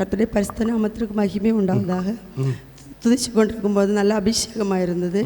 கர்த்தருடைய பரிசுத்த நாமத்திற்கு மகிமை உண்டாவதாக. துதிச்சு கொண்டிருக்கும் போது நல்ல அபிஷேகமாக இருந்தது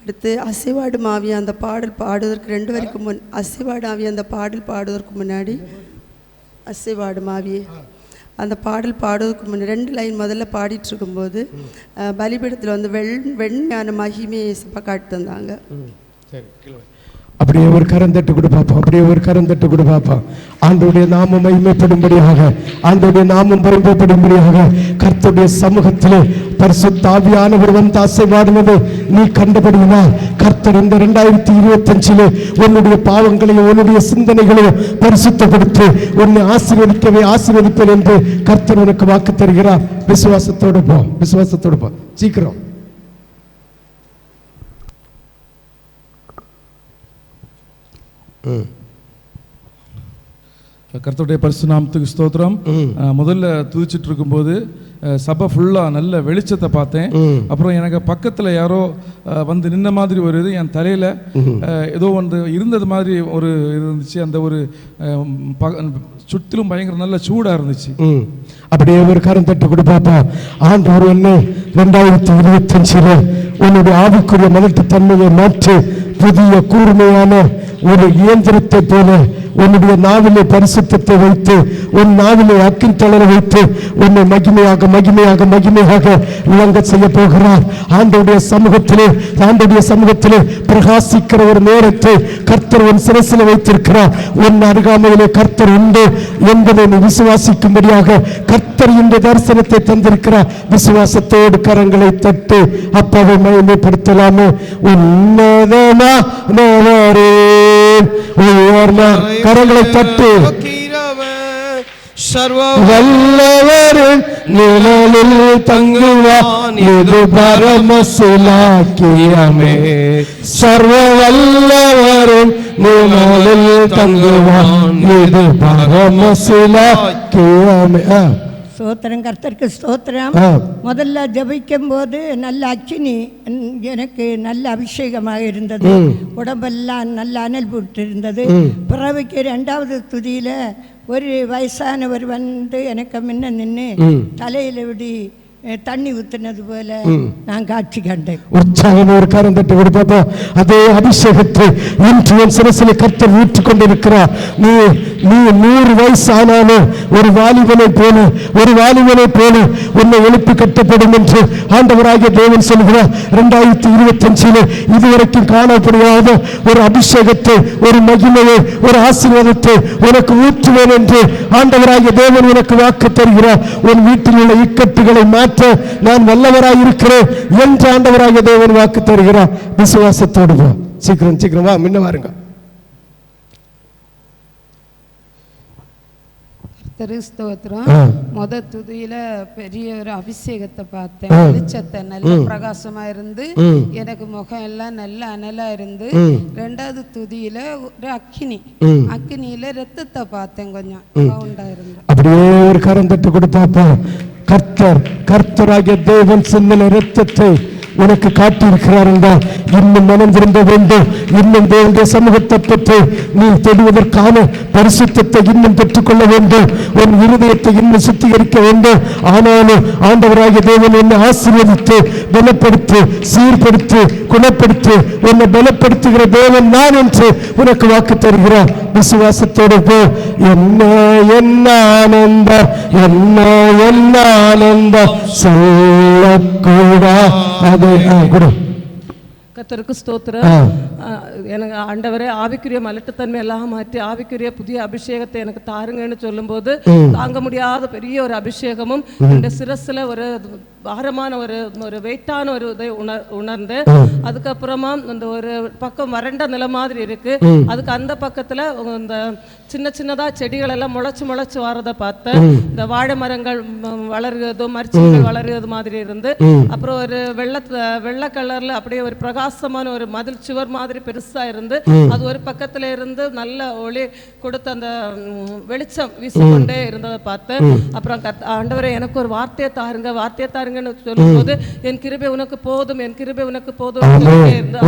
அடுத்து அசைவாடு மாவி அந்த பாடல் பாடுவதற்கு ரெண்டு வரைக்கும் முன் அசைவாடு ஆவி அந்த பாடல் பாடுவதற்கு முன்னாடி அசைவாடு மாவியே. அந்த பாடல் பாடுவதற்கு முன்னாடி ரெண்டு லைன் முதல்ல பாடிட்டு இருக்கும்போது பலிபீடத்தில் வந்து வெண் வெண்மையான மகிமையை காட்டி தந்தாங்க. அப்படியே ஒரு கரம் தட்டு கூட பார்ப்போம் அப்படியே ஒரு கரம் தட்டு கூட பார்ப்போம் ஆண்டோடைய நாமம் மகிமைப்படும்படியாக ஆண்டோடைய நாமம் பரிமைப்படும்படியாக கர்த்தருடைய சமூகத்திலே பரிசுத்தாவியானவர் வந்து அசைவாடுவது நீ கண்டபடியினால் கர்த்தர் இந்த ரெண்டாயிரத்தி இருபத்தஞ்சிலே உன்னுடைய பாவங்களையும் உன்னுடைய சிந்தனைகளையும் பரிசுத்தப்படுத்தி உன்னை ஆசீர்வதிக்கவே ஆசீர்வதிப்பேன் என்று கர்த்தர் உனக்கு வாக்கு தருகிறார். விசுவாசத்தோடு போ விசுவாசத்தோடு போ. சீக்கிரம். கர்த்தருடைய பரிசு நாமத்துக்கு ஸ்தோத்திரம். முதல்ல துதிச்சிட்டு இருக்கும்போது சபை ஃபுல்லாக நல்ல வெளிச்சத்தை பார்த்தேன். அப்புறம் எனக்கு பக்கத்தில் யாரோ வந்து நின்ன மாதிரி ஒரு இது என் தலையில் ஏதோ வந்து இருந்தது மாதிரி ஒரு இருந்துச்சு. அந்த ஒரு சுற்றிலும் பயங்கர நல்ல சூடாக இருந்துச்சு. அப்படியே ஒரு கரம் தட்டு கொடு பாப்பா. ஆண்டவர் என்ன ரெண்டாயிரத்தி இருபத்தஞ்சில் உன்னுடைய ஆவிக்குரிய மலட்டு தன்மையை மாற்றி புதிய கூர்மையான ஒரு இயந்திரத்தை போல உன்னுடைய நாவிலே பரிசுத்தத்தை வைத்து உன் நாவிலே அக்கின் தளர வைத்து உன்னை மகிமையாக மகிமையாக மகிமையாக விளங்க செய்ய போகிறார். ஆண்டோடைய சமூகத்திலே ஆண்டோடைய சமூகத்திலே பிரகாசிக்கிற ஒரு நேரத்தை கர்த்தர் உன் சிரசில் வைத்திருக்கிறார். உன் அருகாமையிலே கர்த்தர் உண்டு என்பதை நீ விசுவாசிக்கும்படியாக கர்த்தர் இந்த தரிசனத்தை தந்திருக்கிறார். விசுவாசத்தோடு கரங்களை தட்டு அப்பாவை மகிமைப்படுத்தலாமே. உன்னதமா நோவாரே உயர்ந்த கரங்களை தட்டு. நோக்கிறவர் வல்லவர் நிழலில் தங்குவான் இது பரமசிலாக்கியமே சர்வ வல்லவரும் நிழலில் தங்குவான் இது பரமசிலாக்கியமே ஆ, ஸ்தோத்திரம் கர்த்தருக்கு ஸ்தோத்திரம். முதல்ல ஜெபிக்கும் போது நல்ல ம், எனக்கு நல்ல அபிஷேகமாக இருந்தது. உடம்பெல்லாம் நல்ல அனல் போட்டு இருந்தது பிறவைக்கு ரெண்டாவது துதியில ஒரு வயசானவர் வந்து எனக்கு முன்ன நின்று தலையில விடி அஹ், தண்ணி ஊத்துனது போல நான் காட்சி கண்டேன். உற்சாகம் ஒரு காரம் தட்டி கொடுப்பா அதே அபிஷேகத்தை இன்று என் சிரசில கர்த்தர் ஊற்றிக் கொண்டிருக்கிறார் நீ நீ நூறு வயசு ஆனாலும் ஒரு வாலிபனை போல ஒரு வாலிபனை போல உன்னை எழுப்பி கட்டப்படும் என்று ஆண்டவராகிய தேவன் சொல்கிறார். இரண்டாயிரத்தி இருபத்தி அஞ்சிலே இதுவரைக்கும் காணப்படியாத ஒரு அபிஷேகத்தை ஒரு மகிமையை ஒரு ஆசீர்வாதத்தை உனக்கு ஊற்றுவேன் என்று ஆண்டவராகிய தேவன் உனக்கு வாக்கு தருகிறார். உன் வீட்டில் உள்ள இக்கட்டுகளை மாற்ற நான் வல்லவராய் இருக்கிறேன் என்று ஆண்டவராகிய தேவன் வாக்கு தருகிறார். விசுவாசத்தோடு போ சீக்கிரம் சீக்கிரம் வா. முன்ன வாருங்க. கர்த்தரு ஸ்தோத்திரம். ஆ. முத துதியில பெரிய ஒரு அபிஷேகத்தை பார்த்தேன். வெளிச்சத்தை நல்ல பிரகாசமா இருந்து. எனக்கு முகம் எல்லாம் நல்ல அனலா இருந்து. ரெண்டாவது துதியில ஒரு அக்கினி. அக்கினியில ரத்தத்தை பார்த்தேன் கொஞ்சம். அப்படியே ஒரு கரம் தட்டு கொடுத்தாப்பா. கர்த்தர் கர்த்தராகிய தேவன் சிந்தன ரத்தத்தை உனக்கு காட்டியிருக்கிறார் என்றால் இன்னும் மனம் திரும்ப வேண்டும் இன்னும் தேவனுடைய சமூகத்தை பெற்று நீ தேடுவதற்கான பரிசுத்தத்தை இன்னும் பெற்றுக்கொள்ள வேண்டும். உன் இருதயத்தை இன்னும் சுத்திகரிக்க வேண்டும். ஆனாலும் ஆண்டவராகிய தேவன் என்னை ஆசீர்வதித்து பலப்படுத்து சீர்படுத்து குணப்படுத்து உன்னை பலப்படுத்துகிற தேவன் நான் என்று உனக்கு வாக்கு தருகிறார். விசுவாசத்தோடு போ. என்ன என்ன ஆனந்தம் என்ன என்ன ஆனந்தம். சொல்லக்கூடா அது ஆ, கொடு. கத்தருக்கு ஸ்தோத்திரம். எனக்கு ஆண்டவரே ஆவிக்குரிய மலட்டுத்தன்மை எல்லாம் மாற்றி ஆவிக்குரிய புதிய அபிஷேகத்தை எனக்கு தாருங்கன்னு சொல்லும்போது தாங்க முடியாத பெரிய ஒரு அபிஷேகமும் இந்த சிரஸ்ல ஒரு பாரமான ஒரு ஒரு வெயிட்டான ஒரு இதை உணர் உணர்ந்து அதுக்கப்புறமா அந்த ஒரு பக்கம் வறண்ட நில மாதிரி இருக்கு. அதுக்கு அந்த பக்கத்துல இந்த சின்ன சின்னதா செடிகள் எல்லாம் முளைச்சு முளைச்சு வரதை பார்த்தேன் இந்த வாழை மரங்கள் ம், வளருவதும் மரிச்சீர்கள் வளருவது மாதிரி இருந்து அப்புறம் ஒரு வெள்ளை வெள்ளை கலர்ல அப்படியே ஒரு பிரகாசமான ஒரு மதில் சுவர் மாதிரி பெருசா இருந்து அது ஒரு பக்கத்துல இருந்து நல்ல ஒளி கொடுத்த அந்த வெளிச்சம் வீசிக்கொண்டே இருந்ததை பார்த்தேன் அப்புறம் கத்- ஆண்டவரே எனக்கு ஒரு வார்த்தையை தாருங்க வார்த்தையை தாருங்க தாருங்கன்னு சொல்லும்போது என் கிருபை உனக்கு போதும் என் கிருபை உனக்கு போதும் இருந்தா.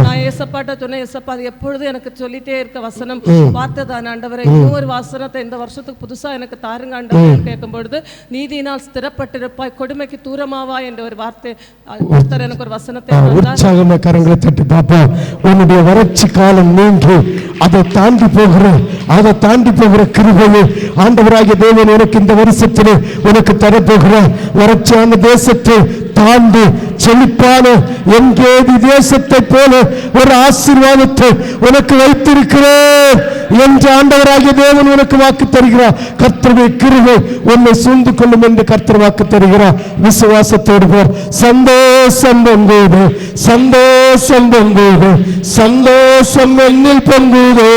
நான் ஏசப்பாட்ட சொன்னேன் ஏசப்பா அது எப்பொழுதும் எனக்கு சொல்லிட்டே இருக்க வசனம். வார்த்தை தான் ஆண்டவரே இன்னொரு வசனத்தை இந்த வருஷத்துக்கு புதுசா எனக்கு தாருங்க ஆண்டவரே கேட்கும் பொழுது நீதியினால் ஸ்திரப்பட்டிருப்பாய் கொடுமைக்கு தூரமாவா என்ற ஒரு வார்த்தை ஒருத்தர் எனக்கு ஒரு வசனத்தை ஆ, தந்தார். உற்சாகமா கரங்களை தட்டி பாப்பா உன்னுடைய வறட்சி காலம் நீங்கி அதை தாண்டி போகிற அதை தாண்டி போகிற கிருபையை ஆண்டவராகிய தேவன் உனக்கு இந்த வருஷத்தில் உனக்கு தரப்போகிறார். வறட்சியான தேசத்தை தாண்டி செழிப்பான எங்கேதி தேசத்தை போல ஒரு ஆசீர்வாதத்தை உனக்கு வைத்திருக்கிறேன் என்று ஆண்டவராகிய தேவன் உனக்கு வாக்கு தருகிறார். கர்த்தருடைய கிருபை உன்னை சூழ்ந்து கொள்ளும் என்று கர்த்தர் வாக்கு தருகிறார். விசுவாசத்தோடு போர். சந்தோஷம் பொங்குது. சந்தோஷம் பொங்குது. சந்தோஷம் என்னில் பொங்குது.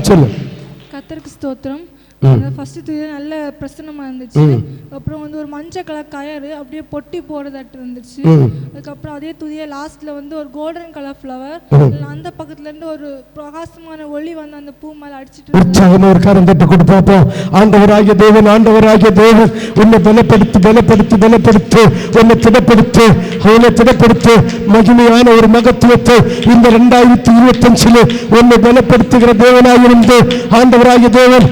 சொல்லு. கத்தருக்கு ஸ்தோத்திரம். ஃபர்ஸ்ட் துதி நல்ல பிரசன்னமா இருந்துச்சு. அப்புறம் வந்து ஒரு மஞ்சள் கலர் கயறு அப்படியே பொட்டி போடுறதாட்டு இருந்துச்சு. அதுக்கப்புறம் அதே துதிய லாஸ்ட்ல வந்து ஒரு கோல்டன் கலர் ஃப்ளவர் அந்த பக்கத்துல இருந்து ஒரு பிரகாசமான ஒளி வந்து அந்த பூ மேல அடிச்சிட்டு. உற்சாகமா ஒரு கரம் தட்டு கொடு பார்ப்போம் ஆண்டவராகிய தேவன் ஆண்டவராகிய தேவன் உன்னை பலப்படுத்தி பலப்படுத்தி பலப்படுத்தி உன்னை திடப்படுத்தி உன்னை திடப்படுத்தி மகிமையான ஒரு மகத்துவத்தை இந்த ரெண்டாயிரத்தி இருபத்தஞ்சில் உன்னை பலப்படுத்துகிற தேவனாயிருந்து ஆண்டவராகிய தேவன்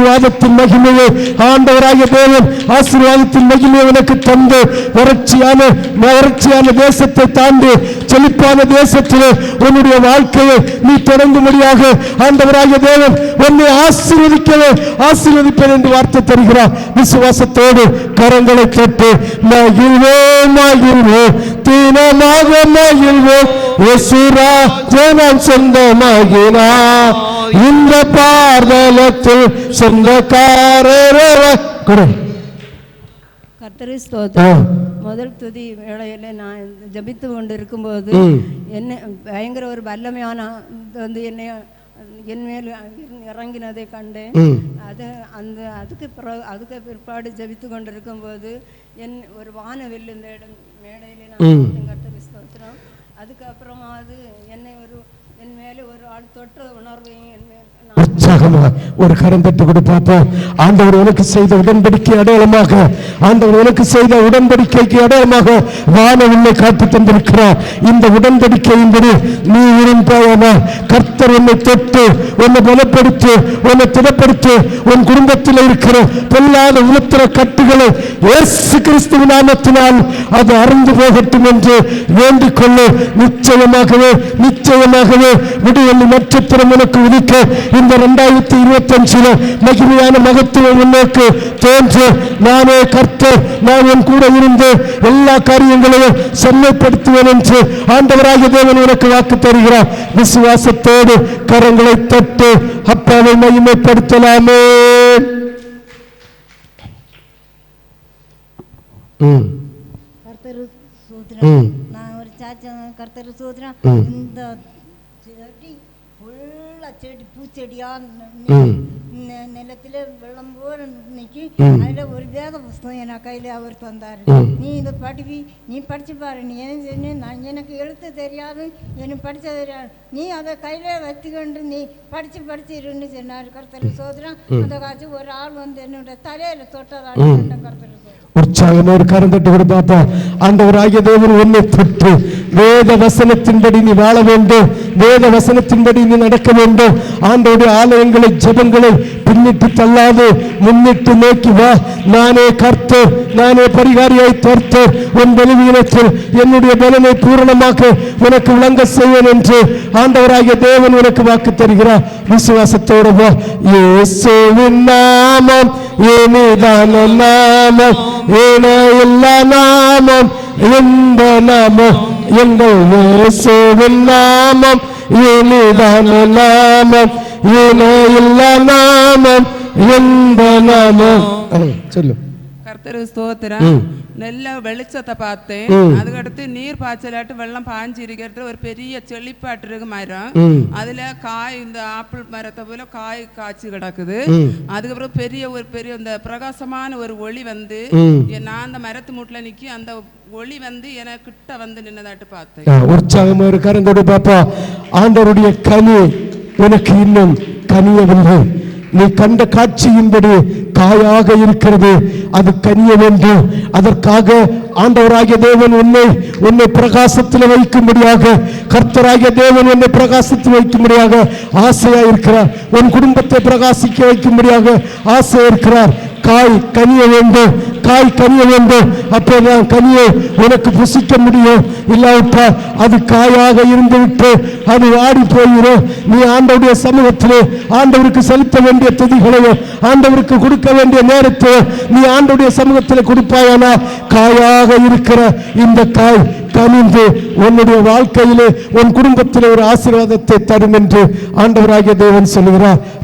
ஆசீர்வாதத்தின் மகிமையை. ஆண்டவராகிய தேவன் ஆசீர்வாதத்தின் மகிமையை உனக்கு தந்து வறட்சியான வறட்சியான தேசத்தை தாண்டி செழிப்பான தேசத்தில் உன்னுடைய வாழ்க்கையை நீ தொடங்கும்படியாக ஆண்டவராகிய தேவன் உன்னை ஆசீர்வதிக்கவே ஆசீர்வதிப்பேன் என்று வார்த்தை தருகிறார். விசுவாசத்தோடு கரங்களை தொட்டு மகிழ்வோ மகிழ்வோ தீனமாக மகிழ்வோ சொந்தமாகினா இந்த பார்தலத்தில் சொந்தக்காரர கொடு. கர்த்தரை ஸ்தோத்திரம். முதல் துதி வேளையில் நான் ஜபித்து கொண்டு இருக்கும்போது என்ன பயங்கர ஒரு வல்லமையான வந்து என்னை என் மேல் இறங்கினதை கண்டேன். அது அந்த அதுக்கு பிறகு அதுக்கு பிற்பாடு ஜபித்து கொண்டு இருக்கும்போது என் ஒரு வானவில் இந்த இடம் மேடையில் நான் கர்த்தரை ஸ்தோத்திரம். அதுக்கப்புறமா அது என்னை ஒரு ஒரு கரந்தட்டு கூட உற்சாகமா ஒரு பார்ப்போம் ஆண்டவர் உனக்கு செய்த உடன்படிக்கை அடையாளமாக ஆண்டவர் உனக்கு செய்த உடன்படிக்கைக்கு அடையாளமாக வானவில்லை காத்து தந்திருக்கிறார். இந்த உடன்படிக்கையின்படி நீ இருந்தாயனா கத்தர் உன்னை தொட்டு உன்னை பலப்படுத்தி உன்னை திடப்படுத்தி உன் குடும்பத்தில் இருக்கிற பொல்லாத உளுத்திர கட்டுகளை இயேசு கிறிஸ்துவ நாமத்தினால் அது அறந்து போகட்டும் என்று வேண்டிக் கொள்ள நிச்சயமாகவே நிச்சயமாகவே விடுவெள்ளி நட்சத்திரம் உனக்கு உதிக்க இந்த ரெண்டாயிரத்தி இருபத்தி அஞ்சுல மகிமையான மகத்துவம் உன்னோக்கு தோன்று. நானே கர்த்தர் நான் என் கூட இருந்து எல்லா காரியங்களையும் செம்மைப்படுத்துவேன் என்று ஆண்டவராக தேவன் உனக்கு வாக்கு தருகிறார். விசுவாசத்தோடு கரங்களை தட்டு அப்பாவை மகிமைப்படுத்தலாமே. கர்த்தர் சூத்திரம். இந்த செடி ஃபுல்லாக செடி பூச்செடியா நிலத்துல வெள்ளம் போல நிக்கி அதுல ஒரு வேத புஸ்தகம் என் கையில அவர் தந்தாரு நீ இதை படிவி நீ படிச்சு பாரு நீ என்ன சொன்ன நான் எனக்கு எழுத்து தெரியாது எனக்கு படிச்ச தெரியாது நீ அதை கையில வச்சுக்கொண்டு நீ படிச்சு படிச்சு இருன்னு சொன்னார் கர்த்தர் சோதரம் அந்த காட்சி ஒரு ஆள் வந்து என்னோட தலையில தொட்டதால் கர்த்தர் உற்சாகமா ஒரு கரம் தட்டு கூட பாப்பா ஆண்டவராகிய தேவன் உன்னை தொட்டு வேத வசனத்தின்படி நீ வாழ வேண்டும் வேத வசனத்தின்படி நீ நடக்க வேண்டும் ஆண்டவருடைய ஆலயங்களை ஜெபங்களை பின்னிட்டு தள்ளாது முன்னிட்டு நோக்கி வா. நானே கர்த்து நானே பரிகாரியை தோர்த்து உன் பலவீனத்தில் என்னுடைய பலனை பூரணமாக உனக்கு விளங்க செய்வேன் என்று ஆண்டவராகிய தேவன் உனக்கு வாக்கு தருகிறார். விசுவாசத்தோடு வா. இயேசுவின் நாமம் இனிதான நாமம் ஏன எல்லா நாமம் இந்த நாமம் எங்கள் இயேசுவின் நாமம். இனிதான நாமம் ஏன எல்லா நாமம் இந்த நாமம். ஆ, சொல்லு. கர்த்தர் ஸ்தோத்திரம். நல்ல வெளிச்சத்தை பார்த்தேன் அதுக்கடுத்து நீர் பாய்ச்சலாட்டு வெள்ளம் பாஞ்சு இருக்கிறது ஒரு பெரிய செழிப்பாட்டு இருக்கு மரம். அதுல காய் இந்த ஆப்பிள் மரத்தை போல காய் காய்ச்சி கிடக்குது. அதுக்கப்புறம் பெரிய ஒரு பெரிய இந்த பிரகாசமான ஒரு ஒளி வந்து நான் அந்த மரத்து மூட்டில் நிக்கி அந்த ஒளி வந்து எனக்கு கிட்ட வந்து நின்னதாட்டு பார்த்தேன். உற்சாகமா ஒரு கரந்தோடு பாப்பா. ஆண்டவருடைய கனி உனக்கு இன்னும் கனியவில்லை. நீ கண்ட காட்சியின்படி காயாக இருக்கிறது. அது கனிய வேண்டும். அதற்காக ஆண்டவராகிய தேவன் உன்னை உன்னை பிரகாசத்தில் வைக்கும்படியாக கர்த்தராகிய தேவன் உன்னை பிரகாசத்தில் வைக்கும்படியாக ஆசையா இருக்கிறார். உன் குடும்பத்தை பிரகாசிக்க வைக்கும்படியாக ஆசையா இருக்கிறார். காய் கனிய வேண்டும். காய் கனிய வேண்டும். அப்போதான் கனியை உனக்கு புசிக்க முடியும். இல்லாவிட்டால் அது காயாக இருந்துவிட்டு அது வாடி போயிடும் நீ ஆண்டவருடைய சமூகத்திலே ஆண்டவருக்கு செலுத்த வேண்டிய துதிகளையோ ஆண்டவருக்கு கொடுக்க வேண்டிய நேரத்தை நீ ஆண்டவருடைய சமூகத்தில் கொடுப்பாயானா காயாக இருக்கிற இந்த காய் கனிந்து உன்னுடைய வாழ்க்கையிலே உன் குடும்பத்தில் ஒரு ஆசீர்வாதத்தை தரும் என்று ஆண்டவராகிய தேவன் சொல்லுகிறார்.